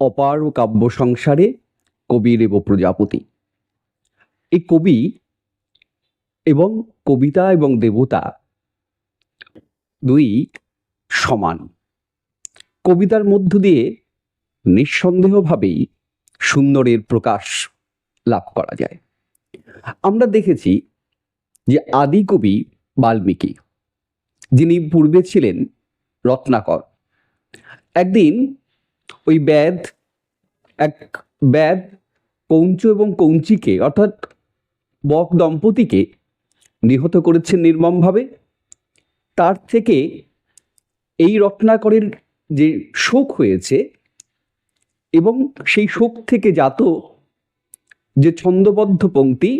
অপার কাব্য সংসারে কবিরেব প্রজাপতি। এই কবি এবং কবিতা এবং দেবতা দুই সমান। কবিতার মধ্য দিয়ে নিঃসন্দেহভাবেই সুন্দরের প্রকাশ লাভ করা যায়। আমরা দেখেছি যে আদি কবি বাল্মীকি, যিনি পূর্বে ছিলেন রত্নাকর, একদিন ওই ব্যাধ, এক ব্যাধ কৌঞ্চ এবং কৌঞ্চিকে, অর্থাৎ বক দম্পতিকে নিহত করেছেন নির্মমভাবে। তার থেকে এই রত্নাকরের যে শোক হয়েছে এবং সেই শোক থেকে জাত যে ছন্দবদ্ধ পংক্তি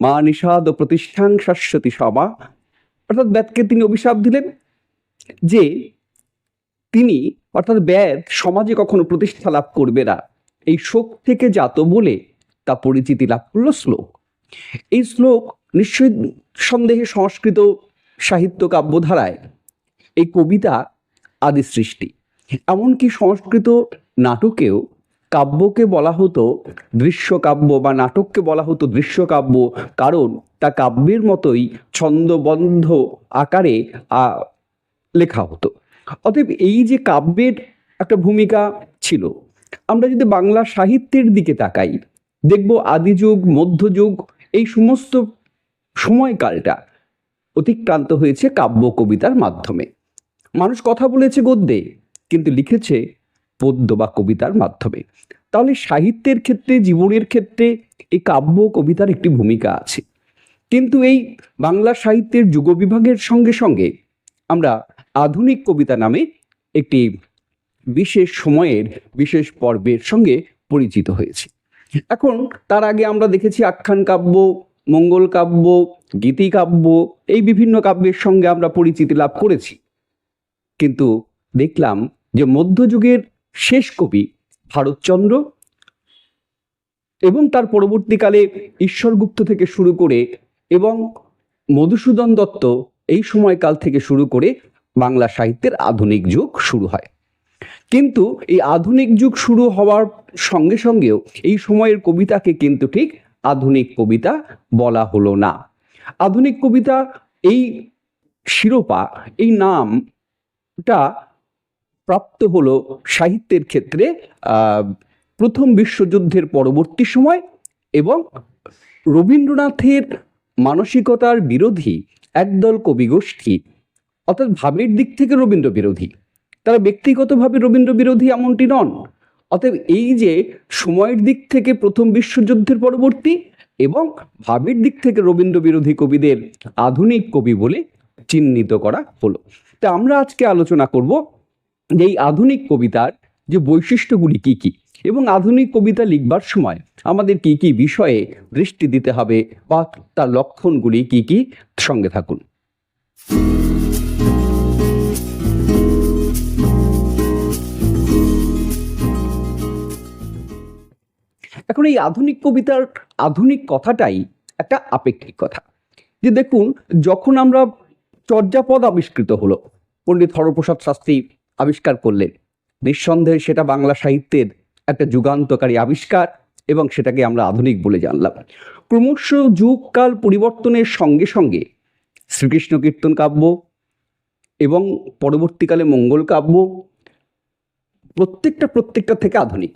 মা নিষাদ ও প্রতিষ্ঠাং শাশ্বতী সভা, অর্থাৎ ব্যাদকে তিনি অভিশাপ দিলেন যে তিনি অর্থাৎ ব্যাদ সমাজে কখনো প্রতিষ্ঠা লাভ করবে না। এই শোক থেকে জাত বলে, তা পরিচিতি লাভ করল শ্লোক। এই শ্লোক নিশ্চয়ই সন্দেহে সংস্কৃত সাহিত্য কাব্যধারায় এই কবিতা আদি সৃষ্টি। এমনকি সংস্কৃত নাটকেও কাব্যকে বলা হতো দৃশ্যকাব্য বা নাটককে বলা হতো দৃশ্যকাব্য, কারণ তা কাব্যের মতোই ছন্দবন্ধ আকারে লেখা হতো। অতএব এই যে কাব্যের একটা ভূমিকা ছিল, আমরা যদি বাংলা সাহিত্যের দিকে তাকাই, দেখব আদিযুগ, মধ্যযুগ, এই সমস্ত সময়কালটা অতিক্রান্ত হয়েছে কাব্য কবিতার মাধ্যমে। মানুষ কথা বলেছে গদ্যে, কিন্তু লিখেছে পদ্য বা কবিতার মাধ্যমে। তাহলে সাহিত্যের ক্ষেত্রে, জীবনের ক্ষেত্রে এই কাব্য কবিতার একটি ভূমিকা আছে। কিন্তু এই বাংলা সাহিত্যের যুগ বিভাগের সঙ্গে সঙ্গে আমরা আধুনিক কবিতা নামে একটি বিশেষ সময়ের, বিশেষ পর্বের সঙ্গে পরিচিত হয়েছি। এখন তার আগে আমরা দেখেছি আখ্যান কাব্য, মঙ্গল কাব্য গীতিকাব্য এই বিভিন্ন কাব্যের সঙ্গে আমরা পরিচিতি লাভ করেছি। কিন্তু দেখলাম যে মধ্যযুগের শেষ কবি ভারতচন্দ্র এবং তার পরবর্তীকালে ঈশ্বরগুপ্ত থেকে শুরু করে এবং মধুসূদন দত্ত এই সময়কাল থেকে শুরু করে বাংলা সাহিত্যের আধুনিক যুগ শুরু হয়। কিন্তু এই আধুনিক যুগ শুরু হওয়ার সঙ্গে সঙ্গেও এই সময়ের কবিতাকে কিন্তু ঠিক আধুনিক কবিতা বলা হলো না। আধুনিক কবিতা এই শিরোপা, এই নামটা প্রাপ্ত হলো সাহিত্যের ক্ষেত্রে প্রথম বিশ্বযুদ্ধের পরবর্তী সময় এবং রবীন্দ্রনাথের মানসিকতার বিরোধী একদল কবিগোষ্ঠী অর্থাৎ ভাবের দিক থেকে রবীন্দ্র বিরোধী। তারা ব্যক্তিগতভাবে রবীন্দ্র বিরোধী এমনটি নন। অতএব এই যে সময়ের দিক থেকে প্রথম বিশ্বযুদ্ধের পরবর্তী এবং ভাবের দিক থেকে রবীন্দ্র বিরোধী কবিদের আধুনিক কবি বলে চিহ্নিত করা হলো। তা আমরা আজকে আলোচনা করব যে এই আধুনিক কবিতার যে বৈশিষ্ট্যগুলি কি কি এবং আধুনিক কবিতা লিখবার সময় আমাদের কি কি বিষয়ে দৃষ্টি দিতে হবে বা তার লক্ষণগুলি কি কি সঙ্গে থাকুন। এখন এই আধুনিক কবিতার আধুনিক কথাটাই একটা আপেক্ষিক কথা। যে দেখুন, যখন আমরা চর্যাপদ আবিষ্কৃত হলো, পণ্ডিত হরপ্রসাদ শাস্ত্রী আবিষ্কার করলেন, নিঃসন্দেহে সেটা বাংলা সাহিত্যের একটা যুগান্তকারী আবিষ্কার এবং সেটাকে আমরা আধুনিক বলে জানলাম। ক্রমশ যুগকাল পরিবর্তনের সঙ্গে সঙ্গে শ্রীকৃষ্ণ কীর্তন কাব্য এবং পরবর্তীকালে মঙ্গল কাব্য প্রত্যেকটা প্রত্যেকটা থেকে আধুনিক।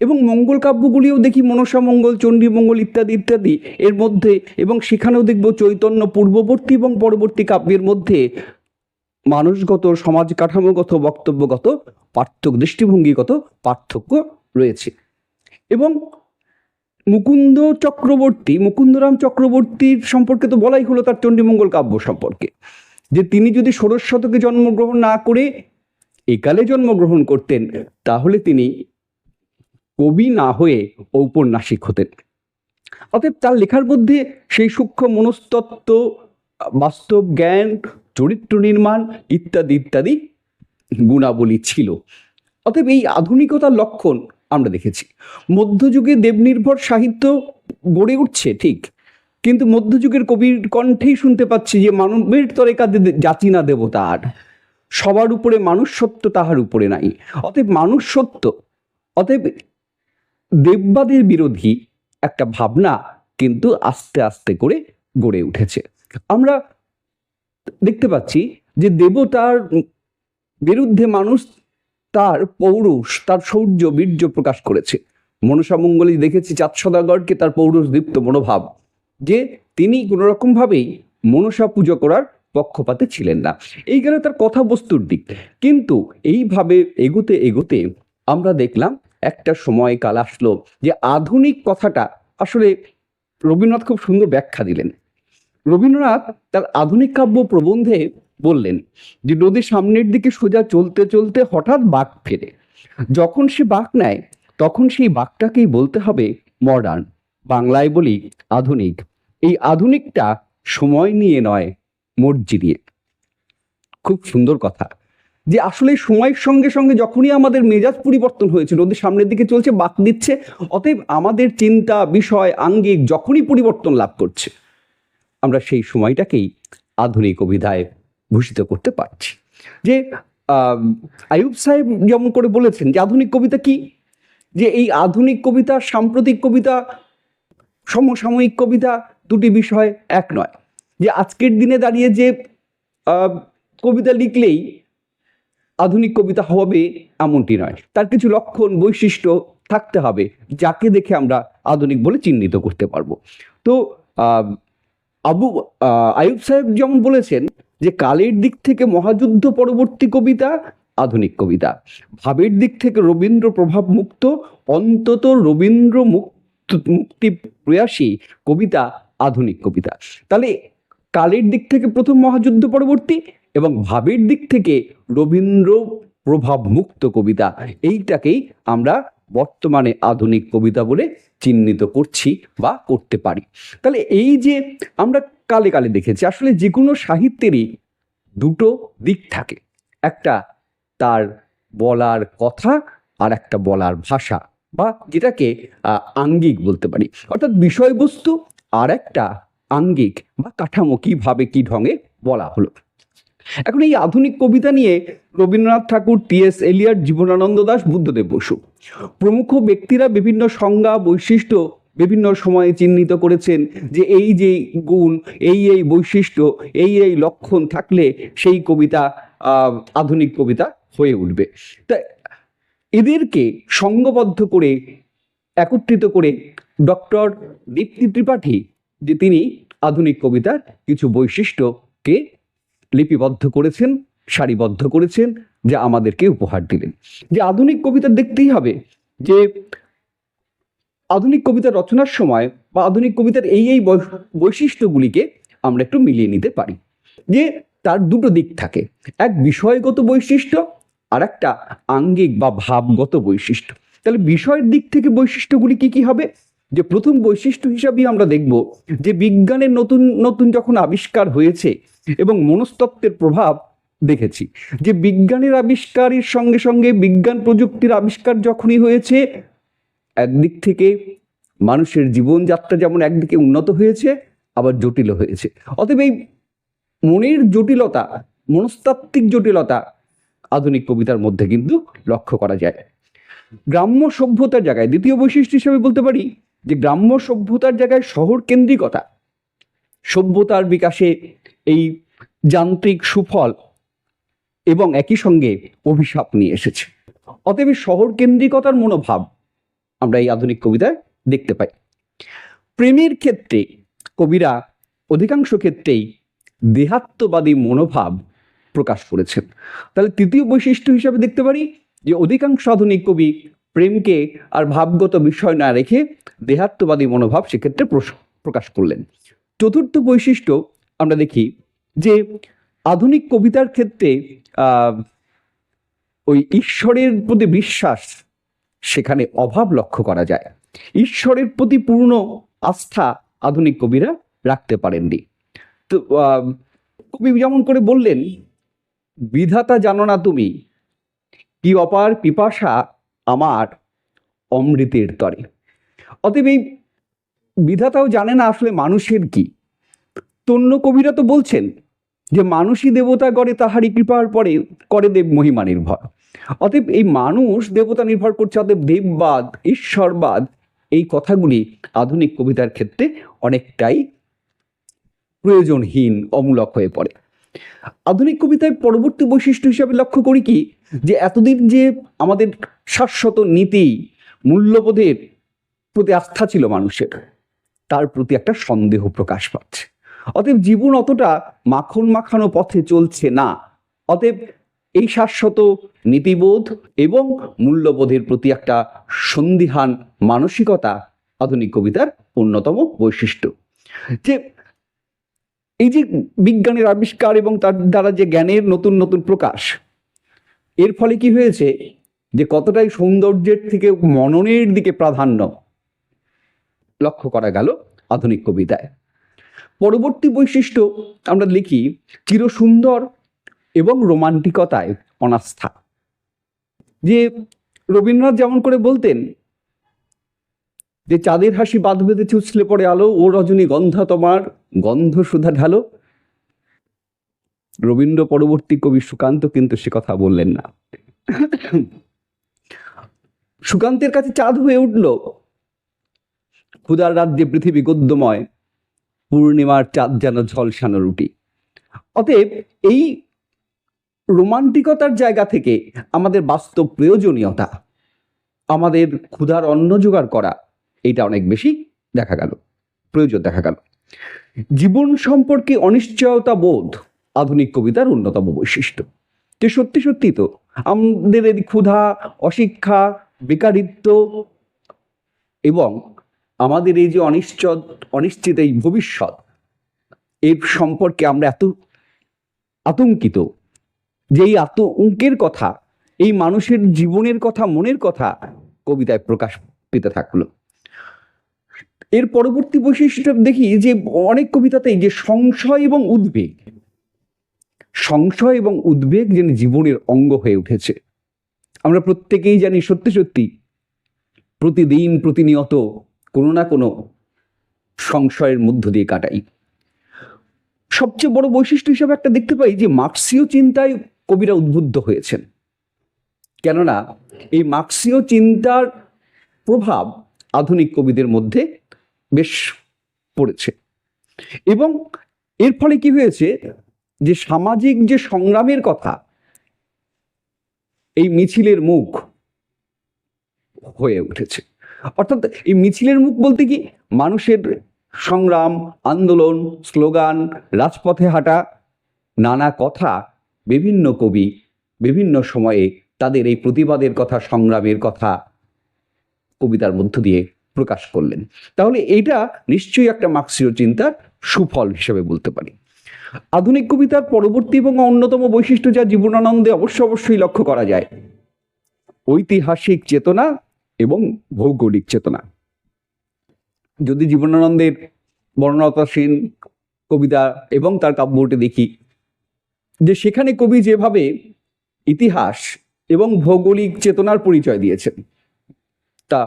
এবং মঙ্গল কাব্যগুলিও দেখি মনসা মঙ্গল, চণ্ডী মঙ্গল ইত্যাদি ইত্যাদি। এর মধ্যে এবং সেখানেও দেখব চৈতন্য পূর্ববর্তী এবং পরবর্তী কাব্যের মধ্যে মানুষগত সমাজ কাঠামোগত বক্তব্যগত, পার্থক্য, দৃষ্টিভঙ্গিগত পার্থক্য রয়েছে। এবং মুকুন্দ চক্রবর্তী, মুকুন্দরাম চক্রবর্তীর সম্পর্কে তো বলাই হলো তার চণ্ডীমঙ্গল কাব্য সম্পর্কে। যে তিনি যদি ষোড়শ শতকে জন্মগ্রহণ না করে একালে জন্মগ্রহণ করতেন, তাহলে তিনি কবি না হয়ে ঔপন্যাসিক হতেন অতএব তার লেখার মধ্যে সেই সূক্ষ্ম মনস্তত্ত্ব, বাস্তব জ্ঞান, চরিত্র নির্মাণ ইত্যাদি ইত্যাদি গুণাবলী ছিল। অতএব এই আধুনিকতার লক্ষণ আমরা দেখেছি। মধ্যযুগে দেবনির্ভর সাহিত্য গড়ে উঠছে, ঠিক। কিন্তু মধ্যযুগের কবির কণ্ঠেই শুনতে পাচ্ছি যে মানবের তরে কাঁদে যাচি না দেবতা আর। সবার উপরে মানুষ সত্য তাহার উপরে নাই। অতএব মানুষ সত্য অতএব দেববাদের বিরোধী একটা ভাবনা কিন্তু আস্তে আস্তে করে গড়ে উঠেছে। আমরা দেখতে পাচ্ছি যে দেবতার বিরুদ্ধে মানুষ তার পৌরুষ, তার শৌর্য বীর্য প্রকাশ করেছে। মনসা মঙ্গলী দেখেছি চাঁদ সদাগরকে তার পৌরুষ দীপ্ত মনোভাব, যে তিনি কোনো রকমভাবেই মনসা পুজো করার পক্ষপাতে ছিলেন না। এই গেল তার কথা বস্তুর দিক। কিন্তু এইভাবে এগোতে এগোতে আমরা দেখলাম একটা সময়কাল আসলো যে আধুনিক কথাটা আসলে রবীন্দ্রনাথ খুব সুন্দর ব্যাখ্যা দিলেন। রবীন্দ্রনাথ তার আধুনিক কাব্য প্রবন্ধে বললেন যে নদীর সামনের দিকে সোজা চলতে চলতে হঠাৎ বাঁক ফেরে। যখন সে বাঁক নেয়, তখন সেই বাঁকটাকেই বলতে হবে মডার্ন বাংলায় বলি আধুনিক। এই আধুনিকটা সময় নিয়ে নয়, মর্জি দিয়ে। খুব সুন্দর কথা। যে আসলে সময়ের সঙ্গে সঙ্গে যখনই আমাদের মেজাজ পরিবর্তন হয়েছে নদীর সামনের দিকে চলছে বাক দিচ্ছে, অতএব আমাদের চিন্তা, বিষয়, আঙ্গিক যখনই পরিবর্তন লাভ করছে, আমরা সেই সময়টাকেই আধুনিক কবিতায় ভূষিত করতে পারছি। যে আয়ুব সাহেব যেমন করে বলেছেন যে আধুনিক কবিতা কি? যে এই আধুনিক কবিতা, সাম্প্রতিক কবিতা, সমসাময়িক কবিতা দুটি বিষয় এক নয়। যে আজকের দিনে দাঁড়িয়ে যে কবিতা লিখলেই আধুনিক কবিতা হবে এমনটি নয়। তার কিছু লক্ষণ, বৈশিষ্ট্য থাকতে হবে, যাকে দেখে আমরা আধুনিক বলে চিহ্নিত করতে পারব। তো আবু আয়ুব সাহেব যেমন বলেছেন যে, কালের দিক থেকে মহাযুদ্ধ পরবর্তী কবিতা আধুনিক কবিতা। ভাবের দিক থেকে রবীন্দ্র প্রভাব মুক্ত, অন্তত রবীন্দ্র মুক্ত প্রয়াসী কবিতা আধুনিক কবিতা। তাহলে, কালের দিক থেকে প্রথম মহাযুদ্ধ পরবর্তী এবং ভাবের দিক থেকে রবীন্দ্র প্রভাব মুক্ত কবিতা। এইটাকেই আমরা বর্তমানে আধুনিক কবিতা বলে চিহ্নিত করছি বা করতে পারি। তাহলে এই যে আমরা কালে কালে দেখেছি, আসলে যে কোনো সাহিত্যেরই দুটো দিক থাকে। একটা তার বলার কথা আর একটা বলার ভাষা বা যেটাকে আঙ্গিক বলতে পারি। অর্থাৎ বিষয়বস্তু আর একটা আঙ্গিক বা কাঠামো কীভাবে কি ঢঙে বলা হলো। এখন এই আধুনিক কবিতা নিয়ে Rabindranath Tagore, T S Eliot Jibanananda Das, Buddhadeb Basu. প্রমুখ ব্যক্তিরা বিভিন্ন সংজ্ঞা, বৈশিষ্ট্য বিভিন্ন সময়ে চিহ্নিত করেছেন যে এই যে গুণ, এই এই বৈশিষ্ট্য, এই এই লক্ষণ থাকলে সেই কবিতা আধুনিক কবিতা হয়ে উঠবে। তা এদেরকে সঙ্গবদ্ধ করে, একত্রিত করে ডক্টর দীপ্তি ত্রিপাঠী, যে তিনি আধুনিক কবিতার কিছু বৈশিষ্ট্যকে লিপিবদ্ধ করেছেন, সারিবদ্ধ করেছেন, যা আমাদেরকে উপহার দিলেন। যে আধুনিক কবিতা দেখতেই হবে যে আধুনিক কবিতা রচনার সময় বা আধুনিক কবিতার এই এই বৈশিষ্ট্যগুলিকে আমরা একটু মিলিয়ে নিতে পারি। যে তার দুটো দিক থাকে, এক বিষয়গত বৈশিষ্ট্য আর একটা আঙ্গিক বা ভাবগত বৈশিষ্ট্য। তাহলে বিষয়ের দিক থেকে বৈশিষ্ট্যগুলি কি কি হবে? যে প্রথম বৈশিষ্ট্য হিসাবেই আমরা দেখব যে বিজ্ঞানের নতুন নতুন যখন আবিষ্কার হয়েছে এবং মনস্তত্ত্বের প্রভাব দেখেছি। যে বিজ্ঞানের আবিষ্কারের সঙ্গে সঙ্গে বিজ্ঞান প্রযুক্তির আবিষ্কার যখনই হয়েছে, একদিক থেকে মানুষের জীবনযাত্রা যেমন একদিকে উন্নত হয়েছে, আবার জটিল হয়েছে। অতএব এই মনের জটিলতা, মনস্তাত্ত্বিক জটিলতা আধুনিক কবিতার মধ্যে কিন্তু লক্ষ্য করা যায়। গ্রাম্য সভ্যতার জায়গায়, দ্বিতীয় বৈশিষ্ট্য হিসেবে বলতে পারি যে গ্রাম্য সভ্যতার জায়গায় শহর কেন্দ্রিকতা। সভ্যতার বিকাশে এই যান্ত্রিক সুফল এবং একই সঙ্গে অভিশাপ নিয়ে এসেছে। অতএব শহর কেন্দ্রিকতার মনোভাব আমরা এই আধুনিক কবিতায় দেখতে পাই। প্রেমের ক্ষেত্রে, কবিরা অধিকাংশ ক্ষেত্রেই দেহাত্মবাদী মনোভাব প্রকাশ করেছেন। তাহলে তৃতীয় বৈশিষ্ট্য হিসাবে দেখতে পারি যে অধিকাংশ আধুনিক কবি প্রেমকে আর ভাবগত বিষয় না রেখে দেহাত্মবাদী মনোভাব সেক্ষেত্রে প্রকাশ করলেন। চতুর্থ বৈশিষ্ট্য আমরা দেখি যে আধুনিক কবিতার ক্ষেত্রে ওই ঈশ্বরের প্রতি বিশ্বাস সেখানে অভাব লক্ষ্য করা যায়। ঈশ্বরের প্রতি পূর্ণ আস্থা আধুনিক কবিরা রাখতে পারেননি। তো কবি যেমন করে বললেন, বিধাতা জানো না তুমি কি অপার পিপাসা আমার অমৃতের তরে। অতএব এই বিধাতাও জানে না আসলে মানুষের কি। তন্য কবিরা তো বলছেন যে মানুষই দেবতা গড়ে তাহারি কৃপার পরে করে দেব মহিমা নির্ভর। অতএব এই মানুষ দেবতা নির্ভর করছে, অতএব দেববাদ, ঈশ্বরবাদ, এই কথাগুলি আধুনিক কবিতার ক্ষেত্রে অনেকটাই প্রয়োজনহীন, অমূলক হয়ে পড়ে। আধুনিক কবিতায় পরবর্তী বৈশিষ্ট্য হিসাবে লক্ষ্য করি কি? যে এতদিন যে আমাদের শাশ্বত নীতি, মূল্যবোধের প্রতি আস্থা ছিল মানুষের, তার প্রতি একটা সন্দেহ প্রকাশ পাচ্ছে। অতএব জীবন অতটা মাখন মাখানো পথে চলছে না। অতএব এই শাশ্বত নীতিবোধ এবং মূল্যবোধের প্রতি একটা সন্দিহান মানসিকতা আধুনিক কবিতার অন্যতম বৈশিষ্ট্য। যে এই যে বিজ্ঞানের আবিষ্কার এবং তার দ্বারা যে জ্ঞানের নতুন নতুন প্রকাশ, এর ফলে কি হয়েছে যে কতটাই সৌন্দর্যের থেকে মননের দিকে প্রাধান্য লক্ষ্য করা গেল আধুনিক কবিতায়। পরবর্তী বৈশিষ্ট্য আমরা লিখি চিরসুন্দর এবং রোমান্টিকতায় অনাস্থা। যে রবীন্দ্রনাথ যেমন করে বলতেন, যে চাঁদের হাসি বাদ বেঁধেছে উছলে পড়ে আলো, ও রজনী গন্ধা তোমার গন্ধ সুধা ঢালো। রবীন্দ্র পরবর্তী কবি সুকান্ত কিন্তু সে কথা বললেন না। সুকান্তের কাছে চাঁদ হয়ে উঠল। ক্ষুদার রাজ্যে পৃথিবী গদ্যময় পূর্ণিমার চাঁদ যেন ঝলসানো রুটি। অতএব এই রোমান্টিকতার জায়গা থেকে আমাদের বাস্তব প্রয়োজনীয়তা, আমাদের ক্ষুধার অন্ন জোগাড় করা এটা অনেক বেশি দেখা গেল, প্রয়োজন দেখা গেল। জীবন সম্পর্কে অনিশ্চয়তা বোধ আধুনিক কবিতার অন্যতম বৈশিষ্ট্য। যে সত্যি সত্যি তো, আমাদের ক্ষুধা, অশিক্ষা, বেকারিত্ব এবং আমাদের এই যে অনিশ্চয়, অনিশ্চিত এই ভবিষ্যৎ এর সম্পর্কে আমরা এত আতঙ্কিত যে এই আতঙ্কের কথা, এই মানুষের জীবনের কথা, মনের কথা কবিতায় প্রকাশ পেতে থাকল। এর পরবর্তী বৈশিষ্ট্য দেখি যে অনেক কবিতাতেই যে সংশয় এবং উদ্বেগ, সংশয় এবং উদ্বেগ যেন জীবনের অঙ্গ হয়ে উঠেছে। আমরা প্রত্যেকেই জানি সত্যি সত্যি, প্রতিদিন প্রতিনিয়ত কোনো না কোনো সংশয়ের মধ্য দিয়ে কাটাই। সবচেয়ে বড় বৈশিষ্ট্য হিসাবে একটা দেখতে পাই যে মার্ক্সীয় চিন্তায় কবিরা উদ্বুদ্ধ হয়েছেন। কেননা এই মার্ক্সীয় চিন্তার প্রভাব আধুনিক কবিদের মধ্যে বেশ পড়েছে। এবং এর ফলে কি হয়েছে যে সামাজিক যে সংগ্রামের কথা, এই মিছিলের মুখ হয়ে উঠেছে। অর্থাৎ এই মিছিলের মুখ বলতে কি? মানুষের সংগ্রাম, আন্দোলন, স্লোগান, রাজপথে হাঁটা, নানা কথা বিভিন্ন কবি বিভিন্ন সময়ে তাদের এই প্রতিবাদের কথা, সংগ্রামের কথা কবিতার মধ্য দিয়ে প্রকাশ করলেন। তাহলে এইটা নিশ্চয়ই একটা মার্ক্সীয় চিন্তার সুফল হিসেবে বলতে পারি। আধুনিক কবিতার পরবর্তী এবং অন্যতম বৈশিষ্ট্য যা জীবনানন্দে অবশ্য অবশ্যই লক্ষ্য করা যায়, ঐতিহাসিক চেতনা ভৌগোলিক চেতনা। যদি জীবনানন্দের বর্ণনাতাসীন কবিতা এবং তার কাব্যটি দেখি, যে সেখানে কবি যেভাবে ইতিহাস এবং ভৌগোলিক চেতনার পরিচয় দিয়েছেন, তা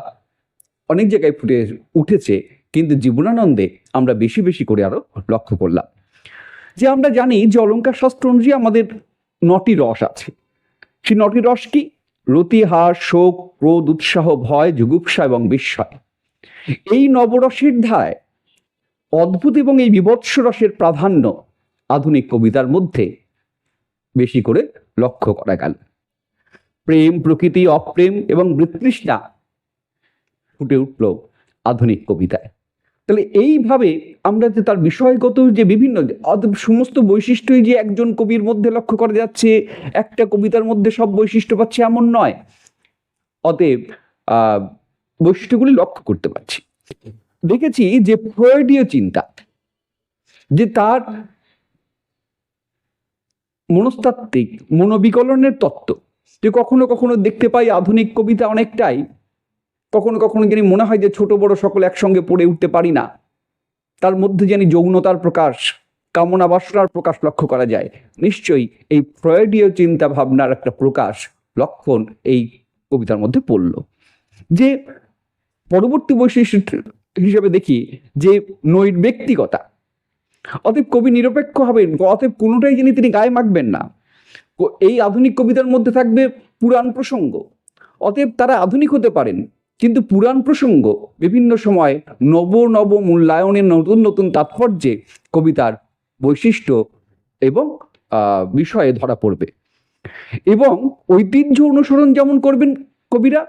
অনেক জায়গায় ফুটে উঠেছে, কিন্তু জীবনানন্দে আমরা বেশি বেশি করে আরও লক্ষ্য করলাম। যে আমরা জানি যে অলঙ্কার শাস্ত্র অনুযায়ী আমাদের নটি রস আছে। সেই নটি রস কি? রতি হাস শোক, ক্রোধ, উৎসাহ, ভয় যুগুপ্সা এবং বিস্ময়। এই নবরসের ধারায় অদ্ভুত এবং এই বিভৎস রসের প্রাধান্য আধুনিক কবিতার মধ্যে বেশি করে লক্ষ্য করা গেল। প্রেম, প্রকৃতি, অপ্রেম এবং বৃতৃষ্ণা ফুটে উঠল আধুনিক কবিতায়। তাহলে এইভাবে আমরা যে তার বিষয়গত যে বিভিন্ন সমস্ত বৈশিষ্ট্যই যে একজন কবির মধ্যে লক্ষ্য করা যাচ্ছে, একটা কবিতার মধ্যে সব বৈশিষ্ট্য পাচ্ছে এমন নয়। অতএব বৈশিষ্ট্যগুলি লক্ষ্য করতে পারছি। দেখেছি যে ফ্রয়েডীয় চিন্তা, যে তার মনস্তাত্ত্বিক মনোবিকলনের তত্ত্ব, যে কখনো কখনো দেখতে পাই আধুনিক কবিতা অনেকটাই কখনো কখনো জানি মনে হয় যে ছোট বড় সকল একসঙ্গে পড়ে উঠতে পারি না। তার মধ্যে জানি যৌনতার প্রকাশ, কামনা বাসনার প্রকাশ লক্ষ্য করা যায়। নিশ্চয়ই এই ফ্রয়েডীয় চিন্তা ভাবনার একটা প্রকাশ লক্ষণ এই কবিতার মধ্যে পড়ল। যে পরবর্তী বৈশিষ্ট্য হিসেবে দেখি যে নৈর্ব্যক্তিকতা অতএব কবি নিরপেক্ষ হবেন, অতএব কোনোটাই যিনি তিনি গায়ে মাখবেন না। এই আধুনিক কবিতার মধ্যে থাকবে পুরাণ প্রসঙ্গ, অতএব তারা আধুনিক হতে পারেন। কিন্তু পুরাণ প্রসঙ্গ বিভিন্ন সময় নব নব মূল্যায়নের নতুন নতুন তাৎপর্যে কবিতার বৈশিষ্ট্য এবং বিষয়ে ধরা পড়বে। এবং ঐতিহ্য অনুসরণ যেমন করবেন কবিরা,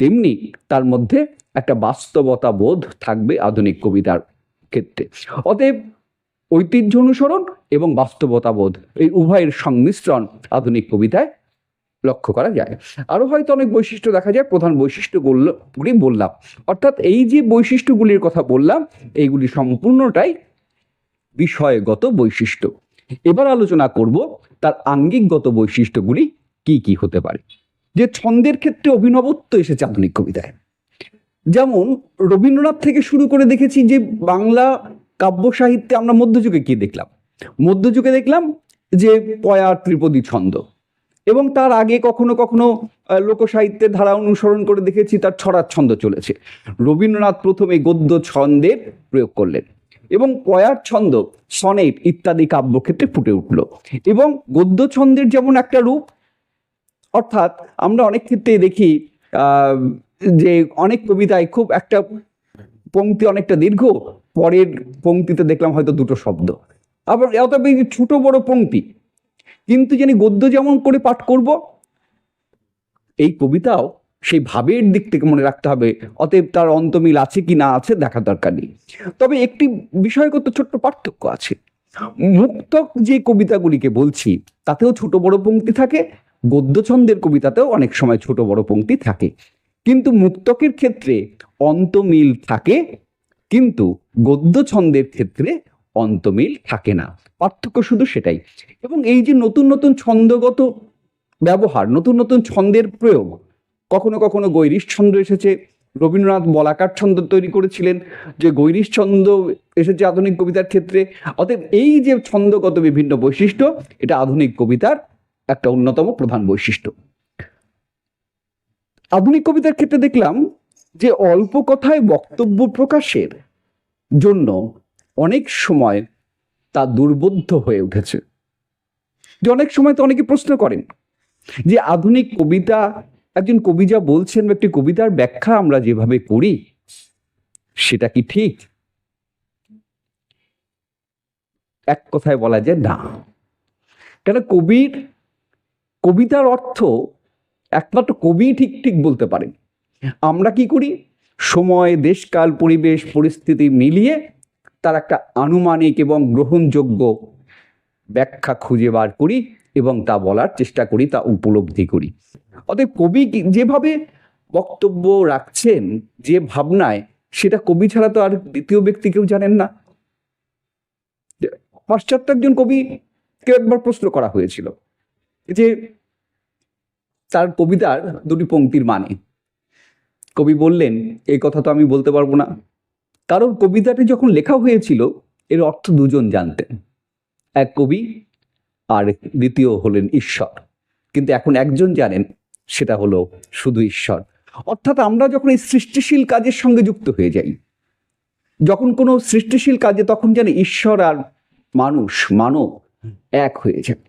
তেমনি তার মধ্যে একটা বাস্তবতা বোধ থাকবে আধুনিক কবিতার ক্ষেত্রে। অতএব ঐতিহ্য অনুসরণ এবং বাস্তবতা বোধ, এই উভয়ের সংমিশ্রণ আধুনিক কবিতায় লক্ষ্য করা যায়। আরও হয়তো অনেক বৈশিষ্ট্য দেখা যায়, প্রধান বৈশিষ্ট্যগুলি বললাম। অর্থাৎ এই যে বৈশিষ্ট্যগুলির কথা বললাম, এইগুলি সম্পূর্ণটাই বিষয়গত বৈশিষ্ট্য। এবার আলোচনা করব তার আঙ্গিকগত বৈশিষ্ট্যগুলি কি কি হতে পারে। যে ছন্দের ক্ষেত্রে অভিনবত্ব এসেছে আধুনিক কবিতায়। যেমন, রবীন্দ্রনাথ থেকে শুরু করে দেখেছি যে বাংলা কাব্য সাহিত্যে আমরা মধ্যযুগে কি দেখলাম? মধ্যযুগে দেখলাম যে পয়া, ত্রিপদী ছন্দ। এবং তার আগে কখনো কখনো লোকসাহিত্যের ধারা অনুসরণ করে দেখেছি, তার ছড়ার ছন্দ চলেছে। রবীন্দ্রনাথ প্রথমে গদ্য ছন্দের প্রয়োগ করলেন এবং পয়ার ছন্দ, সনেট ইত্যাদি কাব্যক্ষেত্রে ফুটে উঠল। এবং গদ্য ছন্দের যেমন একটা রূপ, অর্থাৎ আমরা অনেক ক্ষেত্রেই দেখি যে অনেক কবিতায় খুব একটা পংক্তি অনেকটা দীর্ঘ, পরের পংক্তিতে দেখলাম হয়তো দুটো শব্দ। আবার যে ছোট বড় পংক্তি কিন্তু জানি গদ্য যেমন করে পাঠ করব, এই কবিতাও সেই ভাবের দিক থেকে মনে রাখতে হবে, অতএব তার অন্তমিল আছে কি না আছে দেখার দরকার নেই। তবে একটি বিষয়গত ছোট্ট পার্থক্য আছে। মুক্তক যে কবিতাগুলিকে বলছি, তাতেও ছোট বড় পঙ্ক্তি থাকে গদ্যছন্দের কবিতাতেও অনেক সময় ছোট বড় পঙ্ক্তি থাকে। কিন্তু মুক্তকের ক্ষেত্রে অন্তমিল থাকে, কিন্তু গদ্য ছন্দের ক্ষেত্রে অন্তমিল থাকে না। পার্থক্য শুধু সেটাই। এবং এই যে নতুন নতুন ছন্দগত ব্যবহার, নতুন নতুন ছন্দের প্রয়োগ, কখনো কখনো গৈরিশ ছন্দ এসেছে। রবীন্দ্রনাথ বলাকার ছন্দ তৈরি করেছিলেন, যে গৈরিশ ছন্দ এসেছে আধুনিক কবিতার ক্ষেত্রে। অতএব এই যে ছন্দগত বিভিন্ন বৈশিষ্ট্য, এটা আধুনিক কবিতার একটা অন্যতম প্রধান বৈশিষ্ট্য। আধুনিক কবিতার ক্ষেত্রে দেখলাম যে অল্প কথায় বক্তব্য প্রকাশের জন্য অনেক সময় তা দুর্বোধ্য হয়ে উঠেছে। যে অনেক সময় তো অনেকে প্রশ্ন করেন যে আধুনিক কবিতা, একজন কবি যা বলছেন একটি কবিতার ব্যাখ্যা আমরা যেভাবে করি, সেটা কি ঠিক? এক কথায় বলা যায় না। কেন কবির, কবিতার অর্থ একমাত্র কবি ঠিক ঠিক বলতে পারেন। আমরা কি করি? সময়, দেশকাল, পরিবেশ, পরিস্থিতি মিলিয়ে তার একটা আনুমানিক এবং গ্রহণযোগ্য ব্যাখ্যা খুঁজে বার করি এবং তা বলার চেষ্টা করি, তা উপলব্ধি করি। অতএব কবি যেভাবে বক্তব্য রাখছেন, যে ভাবনায়, সেটা কবি ছাড়া তো আর দ্বিতীয় ব্যক্তি কেউ জানেন না। পাশ্চাত্য একজন কবি কেউ একবার প্রশ্ন করা হয়েছিল যে, তার কবিতার দুটি পংক্তির মানে। কবি বললেন, এই কথা তো আমি বলতে পারব না। কারণ কবিতাটি যখন লেখা হয়েছিল, এর অর্থ দুজন জানতেন এক কবি আর দ্বিতীয় হলেন ঈশ্বর। কিন্তু এখন একজন জানেন, সেটা হলো শুধু ঈশ্বর। অর্থাৎ আমরা যখন এই সৃষ্টিশীল কাজের সঙ্গে যুক্ত হয়ে যাই, যখন কোনো সৃষ্টিশীল কাজে তখন যেন ঈশ্বর আর মানুষ, মানব এক হয়ে যায়।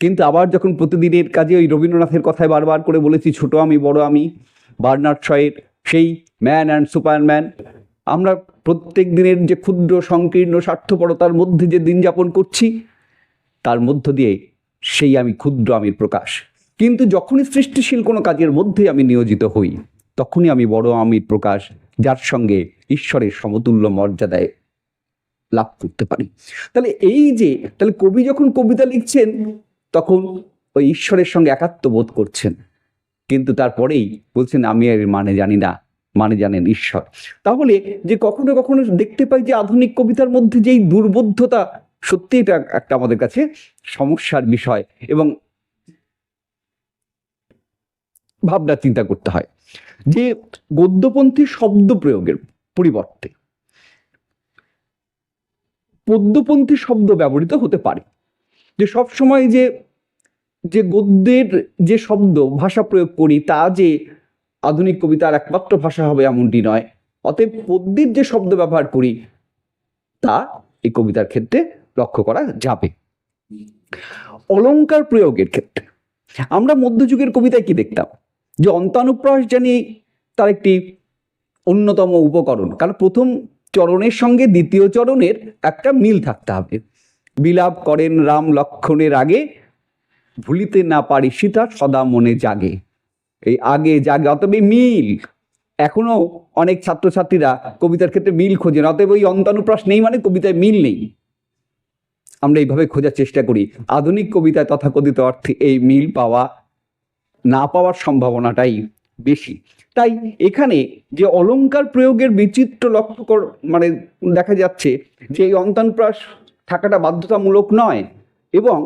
কিন্তু আবার যখন প্রতিদিনের কাজে ওই রবীন্দ্রনাথের কথায় বারবার করে বলেছি, ছোট আমি, বড় আমি, বার্নার্ড শয়ের সেই ম্যান অ্যান্ড সুপারম্যান আমরা প্রত্যেক দিনের যে ক্ষুদ্র, সংকীর্ণ, স্বার্থপরতার মধ্যে যে দিন যাপন করছি, তার মধ্য দিয়ে সেই আমি ক্ষুদ্র আমির প্রকাশ। কিন্তু যখনই সৃষ্টিশীল কোনো কাজের মধ্যে আমি নিয়োজিত হই, তখনই আমি বড় আমির প্রকাশ, যার সঙ্গে ঈশ্বরের সমতুল্য মর্যাদায় লাভ করতে পারি। তাহলে এই যে, তাহলে কবি যখন কবিতা লিখছেন, তখন ওই ঈশ্বরের সঙ্গে একাত্ম বোধ করছেন। কিন্তু তারপরেই বলছেন, আমি এর মানে জানি না। মানে জানেন ঈশ্বর। তাহলে যে কখনো কখনো দেখতে পাই যে আধুনিক কবিতার মধ্যে যেই দুর্বোধ্যতা সত্যি এটা একটা আমাদের কাছে সমস্যার বিষয় এবং ভাবনা চিন্তা করতে হয় যে গদ্যপন্থী শব্দ প্রয়োগের পরিবর্তে পদ্যপন্থী শব্দ ব্যবহৃত হতে পারে। যে সব সময় যে যে গদ্যের যে শব্দ ভাষা প্রয়োগ করি তা যে আধুনিক কবিতার একমাত্র ভাষা হবে এমনটি নয়। অতএব পদ্যের যে শব্দ ব্যবহার করি, তা এই কবিতার ক্ষেত্রে লক্ষ্য করা যাবে। অলঙ্কার প্রয়োগের ক্ষেত্রে। আমরা মধ্যযুগের কবিতায় কি দেখতাম? যে অন্তানুপ্রাস জানি তার একটি অন্যতম উপকরণ। কারণ প্রথম চরণের সঙ্গে দ্বিতীয় চরণের একটা মিল থাকতে হবে। বিলাপ করেন রাম লক্ষণের আগে, ভুলিতে না পারি সীতা সদা মনে জাগে। এই আগে জাগে, অতএব মিল। এখনও অনেক ছাত্রছাত্রীরা কবিতার ক্ষেত্রে মিল খোঁজেন অতএব ওই অন্তানুপ্রাস নেই মানে কবিতায় মিল নেই। আমরা এইভাবে খোঁজার চেষ্টা করি। আধুনিক কবিতায় তথাকথিত অর্থে এই মিল পাওয়া, না পাওয়ার সম্ভাবনাটাই বেশি। তাই এখানে যে অলঙ্কার প্রয়োগের বিচিত্র লক্ষ্য মানে দেখা যাচ্ছে যে এই অন্তানুপ্রাস থাকাটা বাধ্যতামূলক নয়। এবং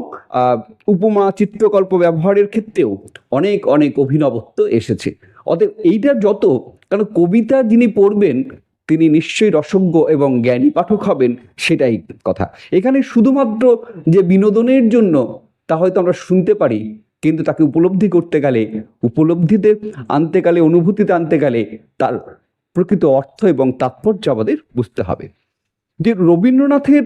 উপমা, চিত্রকল্প ব্যবহারের ক্ষেত্রেও অনেক অনেক অভিনবত্ব এসেছে। অতএব এইটা যত, কারণ কবিতা যিনি পড়বেন, তিনি নিশ্চয়ই রসজ্ঞ এবং জ্ঞানী পাঠক হবেন, সেটাই কথা। এখানে শুধুমাত্র যে বিনোদনের জন্য তা হয়তো আমরা শুনতে পারি, কিন্তু তাকে উপলব্ধি করতে গেলে, উপলব্ধিতে আনতে গেলে, অনুভূতিতে আনতে গেলে তার প্রকৃত অর্থ এবং তাৎপর্য আমাদের বুঝতে হবে। যে রবীন্দ্রনাথের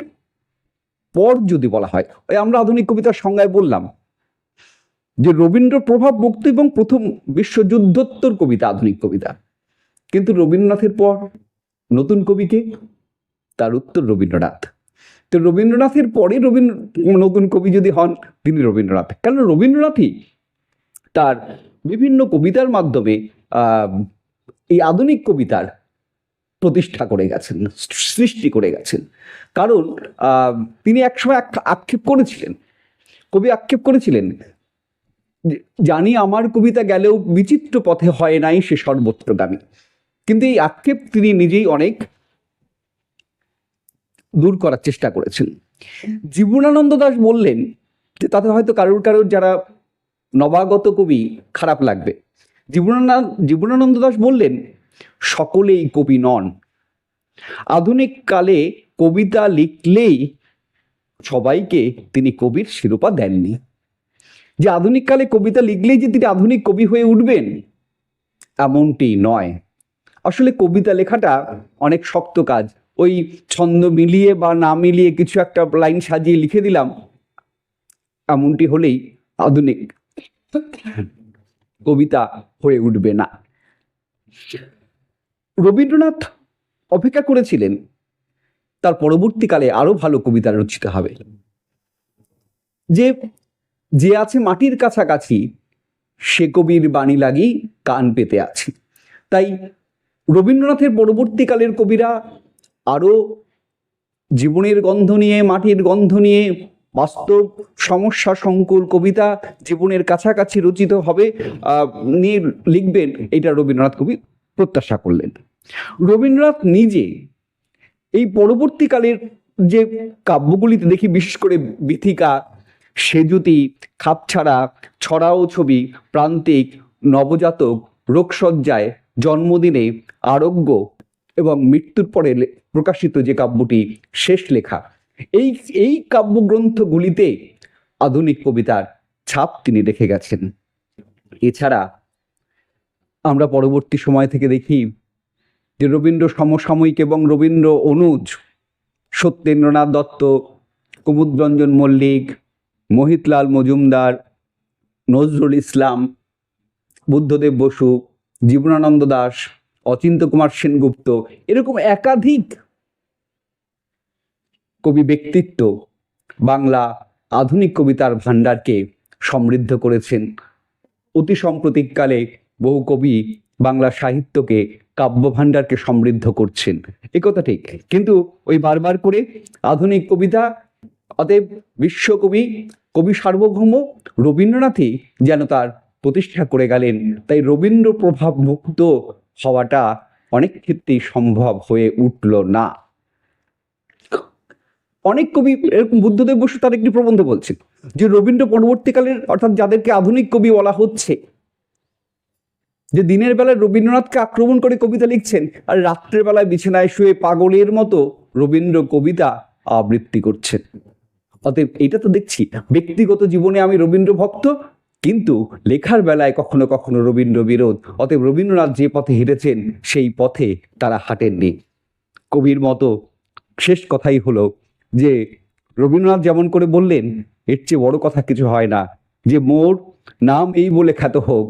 পর যদি বলা হয়, ওই আমরা আধুনিক কবিতার সংজ্ঞায় বললাম যে রবীন্দ্র প্রভাব মুক্ত এবং প্রথম বিশ্বযুদ্ধোত্তর কবিতা আধুনিক কবিতা। কিন্তু রবীন্দ্রনাথের পর নতুন কবিকে তার উত্তর রবীন্দ্রনাথ। তো রবীন্দ্রনাথের পরে রবীন্দ্র, নতুন কবি যদি হন, তিনি রবীন্দ্রনাথ। কারণ রবীন্দ্রনাথই তার বিভিন্ন কবিতার মাধ্যমে এই আধুনিক কবিতার প্রতিষ্ঠা করে গেছেন, সৃষ্টি করে গেছেন। কারণ তিনি একসময় আক- আক্ষেপ করেছিলেন। কবি আক্ষেপ করেছিলেন জানি আমার কবিতা গেলেও বিচিত্র পথে হয় নাই সে সর্বত্রগামী। কিন্তু এই আক্ষেপ তিনি নিজেই অনেক দূর করার চেষ্টা করেছেন। জীবনানন্দ দাস বললেন যে, তাতে হয়তো কারোর কারোর যারা নবাগত কবি খারাপ লাগবে। জীবনানন্দ জীবনানন্দ দাস বললেন সকলেই কবি নন। আধুনিক কালে কবিতা লিখলেই সবাইকে তিনি কবির শিরোপা দেননি। যে আধুনিক কালে কবিতা লিখলেই যে তিনি আধুনিক কবি হয়ে উঠবেন, এমনটি নয়। আসলে কবিতা লেখাটা অনেক শক্ত কাজ। ওই ছন্দ মিলিয়ে বা না মিলিয়ে কিছু একটা লাইন সাজিয়ে লিখে দিলাম, এমনটি হলেই আধুনিক কবিতা হয়ে উঠবে না। রবীন্দ্রনাথ অপেক্ষা করেছিলেন, তার পরবর্তীকালে আরও ভালো কবিতা রচিত হবে। যে যে আছে মাটির কাছাকাছি, সে কবির বাণী লাগি কান পেতে আছে। তাই রবীন্দ্রনাথের পরবর্তীকালের কবিরা আরও জীবনের গন্ধ নিয়ে, মাটির গন্ধ নিয়ে বাস্তব সমস্যা সংকুল কবিতা জীবনের কাছাকাছি রচিত হবে নিয়ে লিখবেন এটা রবীন্দ্রনাথ কবি। প্রত্যাশা করলেন। রবীন্দ্রনাথ নিজে এই পরবর্তীকালের যে কাব্যগুলিতে দেখি, বিশেষ করে বিথিকা, সেজুতি, খাপছাড়া, ছড়াও ছবি, প্রান্তিক, নবজাতক রোগসজ্জায় জন্মদিনে, আরোগ্য এবং মৃত্যুর পরে প্রকাশিত যে কাব্যটি, শেষ লেখা, এই এই কাব্যগ্রন্থগুলিতে আধুনিক কবিতার ছাপ তিনি রেখে গেছেন। এছাড়া আমরা পরবর্তী সময় থেকে দেখি যে রবীন্দ্র সমসাময়িক এবং রবীন্দ্র অনুজ, সত্যেন্দ্রনাথ দত্ত, কুমুদরঞ্জন মল্লিক, মোহিতলাল মজুমদার, নজরুল ইসলাম, বুদ্ধদেব বসু, জীবনানন্দ দাস, অচিন্ত কুমার সেনগুপ্ত এরকম একাধিক কবি ব্যক্তিত্ব বাংলা আধুনিক কবিতার ভাণ্ডারকে সমৃদ্ধ করেছেন। অতি সাম্প্রতিককালে বহু কবি বাংলা সাহিত্যকে কাব্য ভাণ্ডারকে সমৃদ্ধ করছেন। এ কথা ঠিক। কিন্তু ওই বারবার করে আধুনিক কবিতা, অতএব বিশ্বকবি, কবি সার্বভৌম রবীন্দ্রনাথই যেন তার প্রতিষ্ঠা করে গেলেন। তাই রবীন্দ্র প্রভাব মুক্ত হওয়াটা অনেক ক্ষেত্রেই সম্ভব হয়ে উঠল না। অনেক কবি, এরকম বুদ্ধদেব বসু তার একটি প্রবন্ধ বলছেন যে রবীন্দ্র পরবর্তীকালের, অর্থাৎ যাদেরকে আধুনিক কবি বলা হচ্ছে যে দিনের বেলায় রবীন্দ্রনাথকে আক্রমণ করে কবিতা লিখছেন আর রাত্রের বেলায় বিছানায় শুয়ে পাগলের মতো রবীন্দ্র কবিতা আবৃত্তি করছেন। অতএব এটা তো দেখছি, ব্যক্তিগত জীবনে আমি রবীন্দ্র ভক্ত, কিন্তু লেখার বেলায় কখনো কখনো রবীন্দ্র বিরোধ। অতএব রবীন্দ্রনাথ যে পথে হেঁটেছেন, সেই পথে তারা হাঁটেননি। কবির মতো শেষ কথাই হলো যে, রবীন্দ্রনাথ যেমন করে বললেন, এর চেয়ে বড় কথা কিছু হয় না। যে মোর নাম এই বলে খ্যাত হোক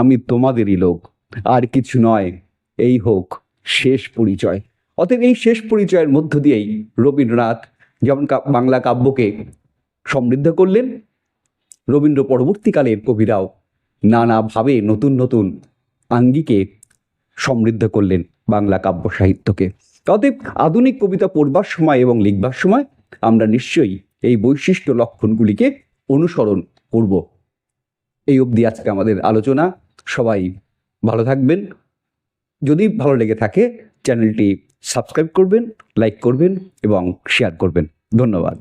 আমি তোমাদেরই লোক। আর কিছু নয়, এই হোক, শেষ পরিচয়। অতএব এই শেষ পরিচয়ের মধ্য দিয়েই রবীন্দ্রনাথ যেমন বাংলা কাব্যকে সমৃদ্ধ করলেন, রবীন্দ্র পরবর্তীকালের কবিরাও নানাভাবে নতুন নতুন আঙ্গিকে সমৃদ্ধ করলেন বাংলা কাব্য সাহিত্যকে। অতএব আধুনিক কবিতা পড়বার সময় এবং লিখবার সময় আমরা নিশ্চয়ই এই বৈশিষ্ট্য লক্ষণগুলিকে অনুসরণ করব। এই অবধি আজকে আমাদের আলোচনা। সবাই ভালো থাকবেন। যদি ভালো লেগে থাকে, চ্যানেলটি সাবস্ক্রাইব করবেন, লাইক করবেন এবং শেয়ার করবেন। ধন্যবাদ।